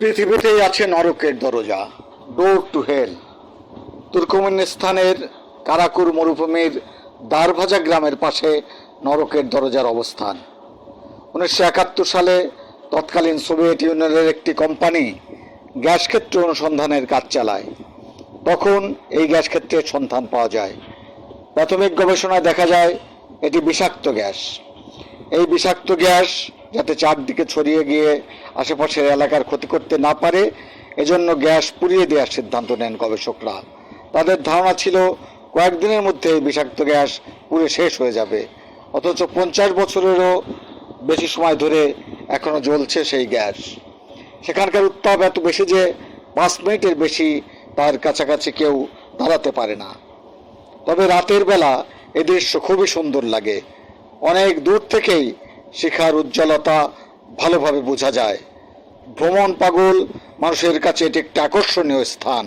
পৃথিবীতেই আছে নরকের দরজা ডোর টু হেল তুর্কমেনিস্তানের কারাকুর মরুভূমির দারভাজা গ্রামের পাশে নরকের দরজার অবস্থান। উনিশশো একাত্তর সালে তৎকালীন সোভিয়েত ইউনিয়নের একটি কোম্পানি গ্যাস ক্ষেত্র অনুসন্ধানের কাজ চালায়। তখন এই গ্যাস ক্ষেত্রের সন্ধান পাওয়া যায়। প্রাথমিক গবেষণায় দেখা যায়, এটি বিষাক্ত গ্যাস। এই বিষাক্ত গ্যাস যাতে চারদিকে ছড়িয়ে গিয়ে আশেপাশের এলাকার ক্ষতি করতে না পারে, এজন্য গ্যাস পুড়িয়ে দেওয়ার সিদ্ধান্ত নেন গবেষকরা। তাদের ধারণা ছিল, কয়েকদিনের মধ্যে বিষাক্ত গ্যাস পুড়ে শেষ হয়ে যাবে। অথচ পঞ্চাশ বছরেরও বেশি সময় ধরে এখনও জ্বলছে সেই গ্যাস। সেখানকার উত্তাপ এত বেশি যে পাঁচ মিনিটের বেশি তার কাছাকাছি কেউ দাঁড়াতে পারে না। তবে রাতের বেলা এ দৃশ্য খুবই সুন্দর লাগে। অনেক দূর থেকেই শিখার উজ্জ্বলতা ভালোভাবে বোঝা যায়। ভ্রমণ পাগল মানুষের কাছে এটি একটি আকর্ষণীয় স্থান।